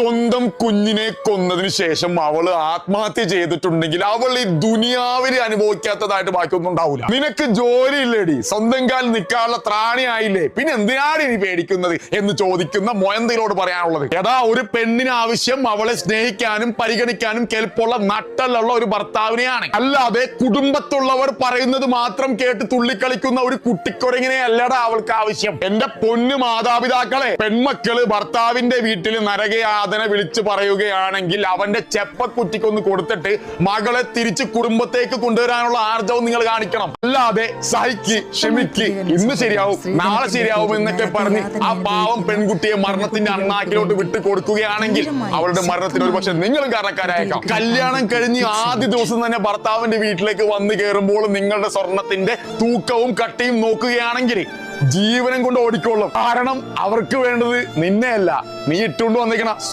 സ്വന്തം കുഞ്ഞിനെ കൊന്നതിന് ശേഷം അവൾ ആത്മഹത്യ ചെയ്തിട്ടുണ്ടെങ്കിൽ അവൾ ഈ ദുനിയാവിനെ അനുഭവിക്കാത്തതായിട്ട് ബാക്കിയൊന്നും ഉണ്ടാവില്ല നിനക്ക് ജോലി ഇല്ലേടി. സ്വന്തം കാലിൽ നിൽക്കാനുള്ള ത്രാണിയായില്ലേ പിന്നെ എന്തിനാണ് ഇനി പേടിക്കുന്നത് എന്ന് ചോദിക്കുന്ന മൊയന്തയിലോട് പറയാനുള്ളത്? ഏതാ ഒരു പെണ്ണിന് ആവശ്യം അവളെ സ്നേഹിക്കാനും പരിഗണിക്കാനും കെൽപ്പുള്ള നട്ടലുള്ള ഒരു ഭർത്താവിനെയാണ്. അല്ലാതെ കുടുംബത്തുള്ളവർ പറയുന്നത് മാത്രം കേട്ട് തുള്ളിക്കളിക്കുന്ന ഒരു കുട്ടിക്കുരങ്ങിനെ അല്ലടാ അവൾക്ക് ആവശ്യം. എന്റെ പൊന്നു മാതാപിതാക്കളെ പെൺമക്കൾ ഭർത്താവിന്റെ വീട്ടിൽ നരകയാതന വിളിച്ചു പറയുകയാണെങ്കിൽ അവന്റെ ചെപ്പക്കുറ്റിക്കൊന്ന് കൊടുത്തിട്ട് മകളെ തിരിച്ച് കുടുംബത്തേക്ക് കൊണ്ടുവരാനുള്ള ആർജവും നിങ്ങൾ കാണിക്കണം. അല്ലാതെ സഹിക്ക് ക്ഷമിക്ക്. ഇന്ന് ശരിയാവും നാളെ ശരിയാവും എന്നൊക്കെ പറഞ്ഞ് ആ പാവം പെൺകുട്ടിയെ മരണത്തിന്റെ അണ്ണാക്കിലോട്ട് വിട്ടു കൊടുക്കുകയാണെങ്കിൽ അവളുടെ മരണത്തിന് ഒരു പക്ഷെ നിങ്ങളും കാരണക്കാരായേക്കാം. കല്യാണം കഴിഞ്ഞ് ആദ്യ ദിവസം തന്നെ ഭർത്താവിന്റെ വീട്ടിലേക്ക് വന്നു കയറുമ്പോൾ നിങ്ങളുടെ സ്വർണത്തിന്റെ തൂക്കവും കട്ടിയും നോക്കുകയാണെങ്കിൽ ജീവനം കൊണ്ട് ഓടിക്കോളും കാരണം അവർക്ക് വേണ്ടത് നിന്നെയല്ല. നീ ഇട്ടുകൊണ്ട് വന്നിരിക്കണ.